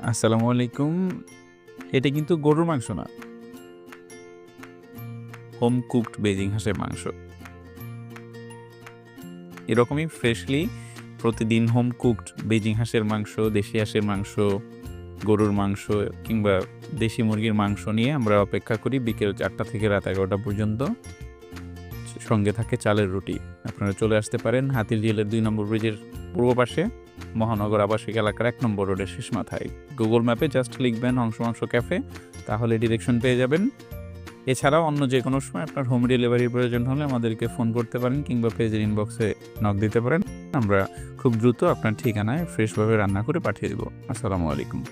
আসসালামু আলাইকুম। এটা কিন্তু গরুর মাংস না। হোম কুকড বেজিং হাঁসের মাংস। এরকমই ফ্রেশলি প্রতিদিন হোম কুকড বেজিং হাঁসের মাংস, দেশি হাঁসের মাংস, গরুর মাংস কিংবা দেশি মুরগির মাংস নিয়ে আমরা অপেক্ষা করি বিকেল চারটা থেকে রাত এগারোটা পর্যন্ত। সঙ্গে থাকে চালের রুটি। আপনারা চলে আসতে পারেন হাতির জেলের দুই নম্বর ব্রিজের পূর্ব পাশে। মহানগর আবাসিক এলাকার এক নম্বর রোডের শেষ মাথায়। গুগল ম্যাপে জাস্ট লিখবেন অংশ অংশ ক্যাফে তাহলে ডিরেকশন পেয়ে যাবেন। এছাড়াও অন্য যে কোনো সময় আপনার হোম ডেলিভারির প্রয়োজন হলে আমাদেরকে ফোন করতে পারেন কিংবা পেজের ইনবক্সে নক দিতে পারেন। আমরা খুব দ্রুত আপনার ঠিকানায় ফ্রেশভাবে রান্না করে পাঠিয়ে দেবো। আসসালামু আলাইকুম।